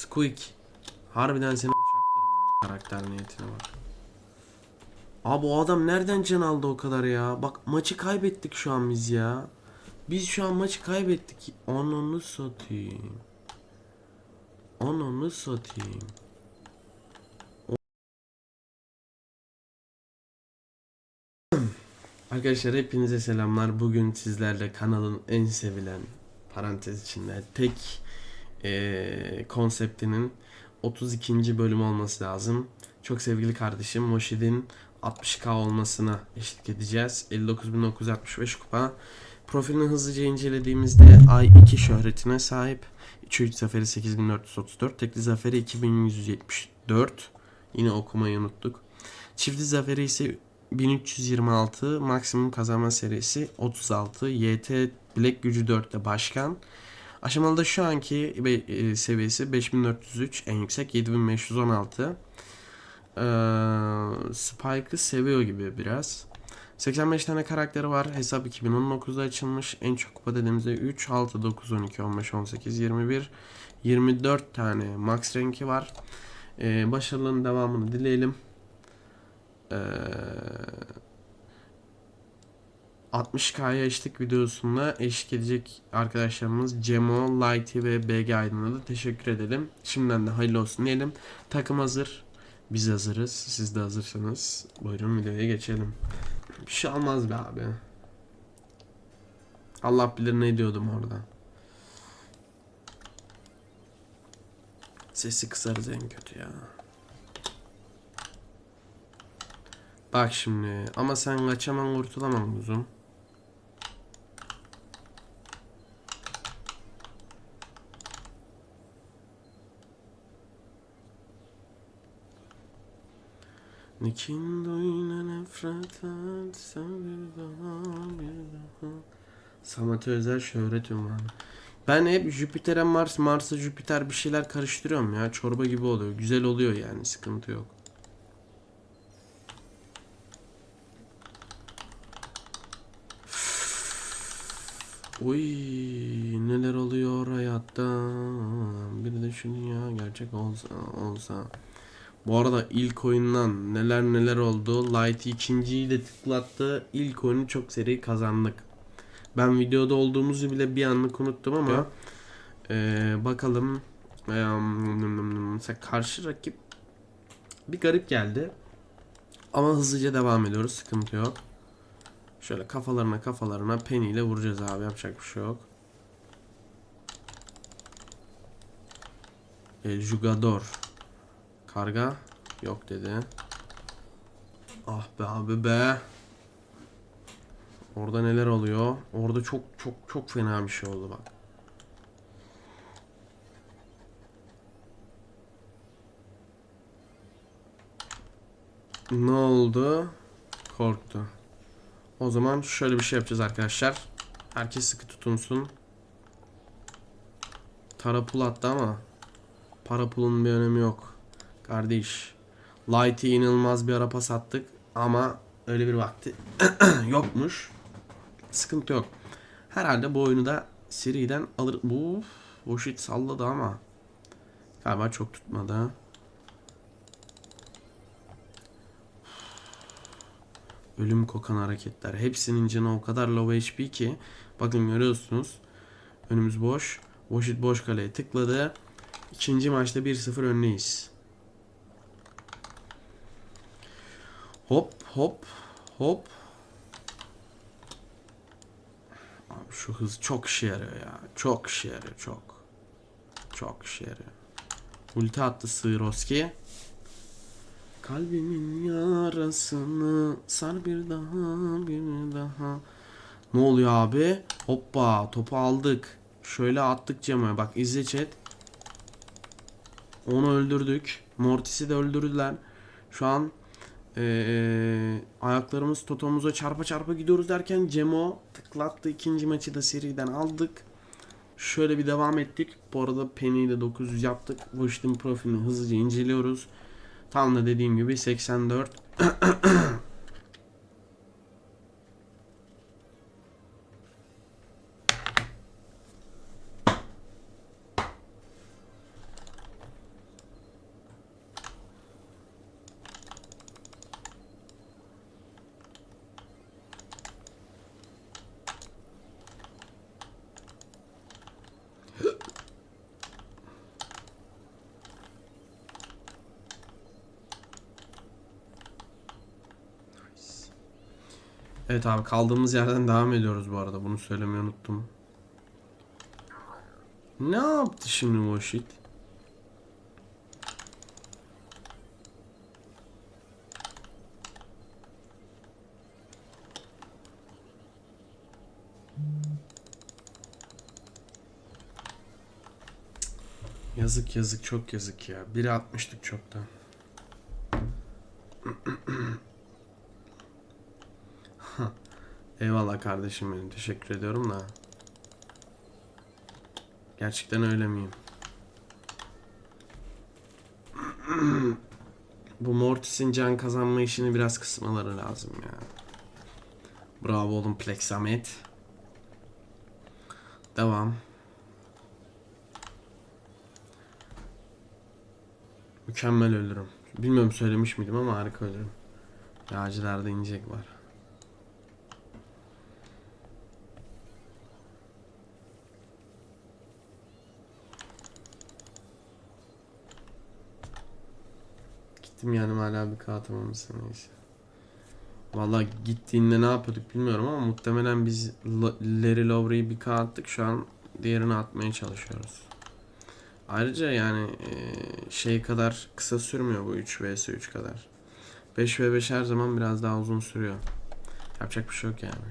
Squeak. Harbiden seni bıçaklarım. Karakter niyetine bak. Abi o adam nereden can aldı o kadar ya? Bak maçı kaybettik şu an biz ya. Biz şu an maçı kaybettik. Ananı satayım. Ananı satayım. Arkadaşlar hepinize selamlar. Bugün sizlerle kanalın en sevilen parantez içinde tek eee, konseptinin 32. bölüm olması lazım. Çok sevgili kardeşim Moşid'in 60k olmasına eşlik edeceğiz. 59.965 kupa. Profilini hızlıca incelediğimizde ay 2 şöhretine sahip. 3 zaferi 8434. Tekli zaferi 2174. Yine okumayı unuttuk. Çiftli zaferi ise 1326. Maksimum kazanma serisi 36. YT bilek gücü 4'te başkan. Aşamalıda şu anki e, seviyesi 5403 en yüksek 7516. Ee, Spike'ı seviyor gibi biraz. 85 tane karakteri var. Hesap 2019'da açılmış. En çok kupa dediğimizde 3, 6, 9, 12, 15, 18, 21, 24 tane max renki var. Ee, başarıların devamını dileyelim. Ee, 60K'ya eşlik videosunda eşlik edecek arkadaşlarımız Cemo, Lighty ve BG Aydın'a da teşekkür edelim. Şimdiden de hayırlı olsun diyelim. Takım hazır. Biz hazırız. Siz de hazırsanız buyurun videoya geçelim. Bir şey olmaz be abi. Allah bilir ne diyordum orada. Sesi kısarız en kötü ya. Bak şimdi ama sen kaçamam kurtulamam uzun. Nikin doyuna nefret et bir daha bir daha? Samet Özel şöhret ünvanı Ben hep Jüpiter'e Mars, Mars'a Jüpiter bir şeyler karıştırıyorum ya. Çorba gibi oluyor. Güzel oluyor yani. Sıkıntı yok. Uy neler oluyor hayatta? Bir de şu dünya gerçek olsa olsa bu arada ilk oyundan neler neler oldu. Light ikinciyi de tıklattı. İlk oyunu çok seri kazandık. Ben videoda olduğumuzu bile bir anlık unuttum ama eee, bakalım Eee, mesela karşı rakip bir garip geldi. Ama hızlıca devam ediyoruz sıkıntı yok. Şöyle kafalarına kafalarına Penny ile vuracağız abi yapacak bir şey yok. El Jugador. Karga yok dedi. Ah be abi be. Orada neler oluyor? Orada çok çok çok fena bir şey oldu bak. Ne oldu? Korktu. O zaman şöyle bir şey yapacağız arkadaşlar. Herkes sıkı tutunsun. Tara pul attı ama para pulun bir önemi yok. Kardeş. Light'i inanılmaz bir araba sattık ama öyle bir vakti yokmuş. Sıkıntı yok. Herhalde bu oyunu da seriden alır. Bu Boşit salladı ama galiba çok tutmadı. Ölüm kokan hareketler. Hepsinin canı o kadar low HP ki. Bakın görüyorsunuz. Önümüz boş. Boşit boş kaleye tıkladı. İkinci maçta 1-0 öndeyiz. Hop hop hop. Abi şu hız çok işe yarıyor ya. Çok işe yarıyor çok. Çok işe yarıyor. Ulti attı Sığroski. Kalbimin yarasını sar bir daha bir daha. Ne oluyor abi? Hoppa topu aldık. Şöyle attık Cem'e. Bak izle chat. Onu öldürdük. Mortis'i de öldürdüler. Şu an eee, ayaklarımız totomuza çarpa çarpa gidiyoruz derken Cemo tıklattı. ikinci maçı da seriden aldık. Şöyle bir devam ettik. Bu arada Penny'yi de 900 yaptık. Wish'in profilini hızlıca inceliyoruz. Tam da dediğim gibi 84. Evet abi kaldığımız yerden devam ediyoruz bu arada. Bunu söylemeyi unuttum. Ne yaptı şimdi bu shit? Yazık yazık çok yazık ya. Biri atmıştık çoktan. Kardeşim benim. Teşekkür ediyorum da. Gerçekten öyle miyim? Bu Mortis'in can kazanma işini biraz kısmaları lazım ya. Bravo oğlum Plexamet. Devam. Mükemmel ölürüm. Bilmiyorum söylemiş miydim ama harika ölürüm. Yağcılarda inecek var. Gittim yani hala bir kağıt almamışsın neyse. Valla gittiğinde ne yapıyorduk bilmiyorum ama muhtemelen biz Larry Lowry'i bir attık şu an diğerini atmaya çalışıyoruz. Ayrıca yani e, şey kadar kısa sürmüyor bu 3 vs 3 kadar. 5 v 5 her zaman biraz daha uzun sürüyor. Yapacak bir şey yok yani.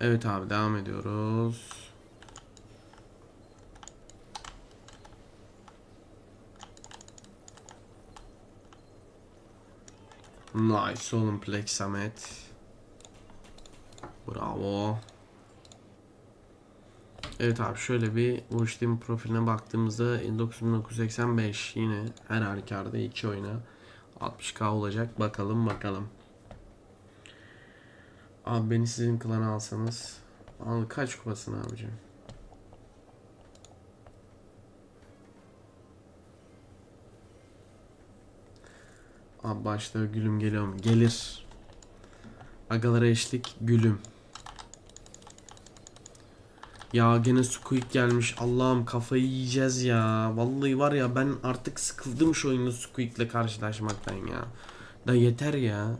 Evet abi devam ediyoruz. Nice oğlum Plex Samet. Bravo. Evet abi şöyle bir Watch'in profiline baktığımızda 9985 yine her halükarda iki oyuna 60k olacak. Bakalım bakalım. Abi beni sizin klana alsanız. Al kaç kupasın abicim? Abi başta gülüm geliyor mu? Gelir. Agalara eşlik gülüm. Ya gene Squeak gelmiş. Allah'ım kafayı yiyeceğiz ya. Vallahi var ya ben artık sıkıldım şu oyunda Squeak'le karşılaşmaktan ya. Da yeter ya.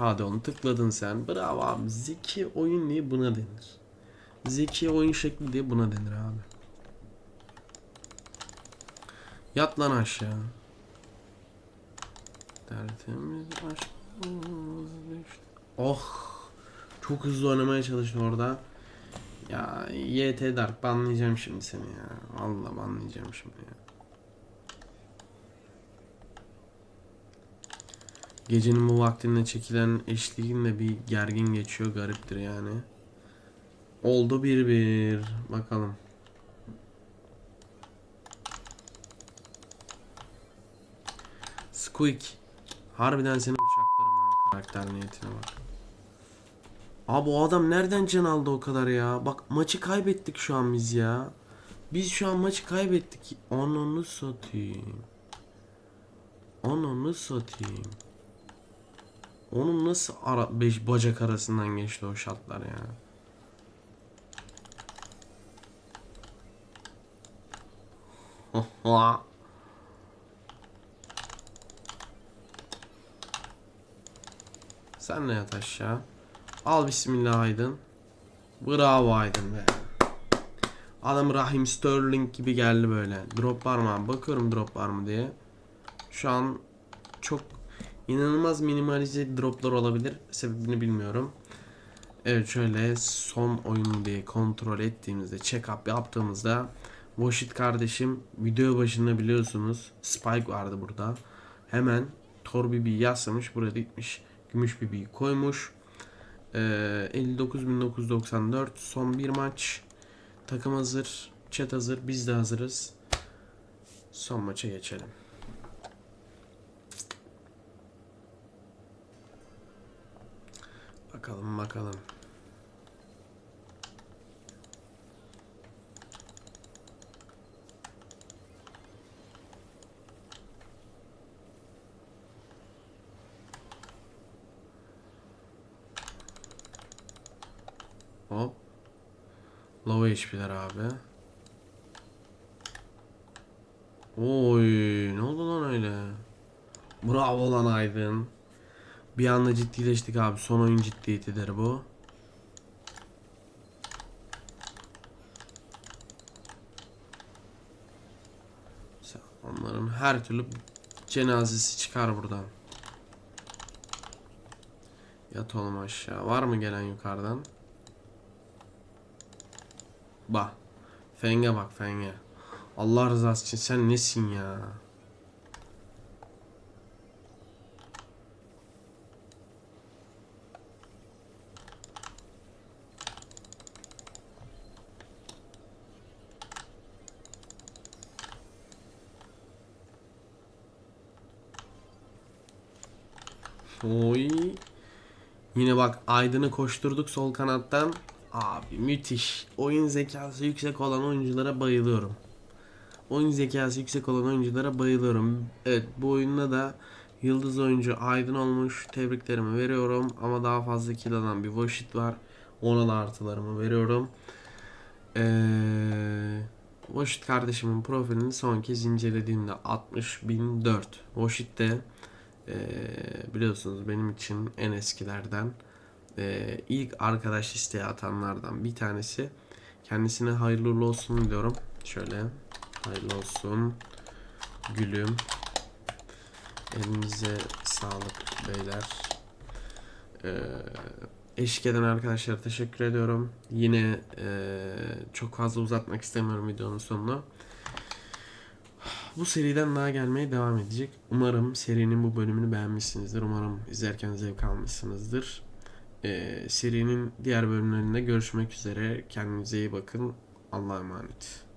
Hadi onu tıkladın sen. Bravo abi. Zeki oyun diye buna denir. Zeki oyun şekli diye buna denir abi. Yat lan aşağı. Tertemiz düştü. Oh. Çok hızlı oynamaya çalıştın orada. Ya YT Dark banlayacağım şimdi seni ya. Allah banlayacağım şimdi ya. Gecenin bu vaktinde çekilen eşliğinle bir gergin geçiyor. Gariptir yani. Oldu bir bir. Bakalım. Squeak. Harbiden seni bıçaklarım ha karakter niyetine bak. Abi o adam nereden can aldı o kadar ya? Bak maçı kaybettik şu an biz ya. Biz şu an maçı kaybettik. Ananı satayım. Ananı satayım. Onun nasıl ara beş bacak arasından geçti o şatlar ya. Sen ne yat aşağı. Al bismillah Aydın. Bravo Aydın be. Adam Rahim Sterling gibi geldi böyle. Drop var mı? Bakıyorum drop var mı diye. Şu an inanılmaz minimalize droplar olabilir. Sebebini bilmiyorum. Evet şöyle son oyun diye kontrol ettiğimizde check up yaptığımızda Washit kardeşim video başında biliyorsunuz Spike vardı burada. Hemen Tor BB yaslamış buraya gitmiş. Gümüş BB'yi koymuş. Ee, 59.994 son bir maç. Takım hazır. Chat hazır. Biz de hazırız. Son maça geçelim. Bakalım bakalım. Hop. Low HP'ler abi. Oy, ne oldu lan öyle? Bravo lan Aydın. Bir anda ciddileştik abi. Son oyun ciddiyetidir bu. Onların her türlü cenazesi çıkar buradan. Yat oğlum aşağı. Var mı gelen yukarıdan? Bak. Fenge bak fenge. Allah rızası için sen nesin ya? Oy. Yine bak Aydın'ı koşturduk sol kanattan. Abi müthiş. Oyun zekası yüksek olan oyunculara bayılıyorum. Oyun zekası yüksek olan oyunculara bayılıyorum. Evet bu oyunda da yıldız oyuncu Aydın olmuş. Tebriklerimi veriyorum. Ama daha fazla kill alan bir Voshit var. Ona da artılarımı veriyorum. Eee Voshit kardeşimin profilini son kez incelediğimde 60.004. Voshit eee, biliyorsunuz benim için en eskilerden eee, ilk arkadaş isteği atanlardan bir tanesi. Kendisine hayırlı olsun diyorum. Şöyle hayırlı olsun gülüm. Elinize sağlık beyler. Eee eşlik eden arkadaşlara teşekkür ediyorum. Yine eee, çok fazla uzatmak istemiyorum videonun sonunu. Bu seriden daha gelmeye devam edecek. Umarım serinin bu bölümünü beğenmişsinizdir. Umarım izlerken zevk almışsınızdır. Ee, serinin diğer bölümlerinde görüşmek üzere. Kendinize iyi bakın. Allah'a emanet.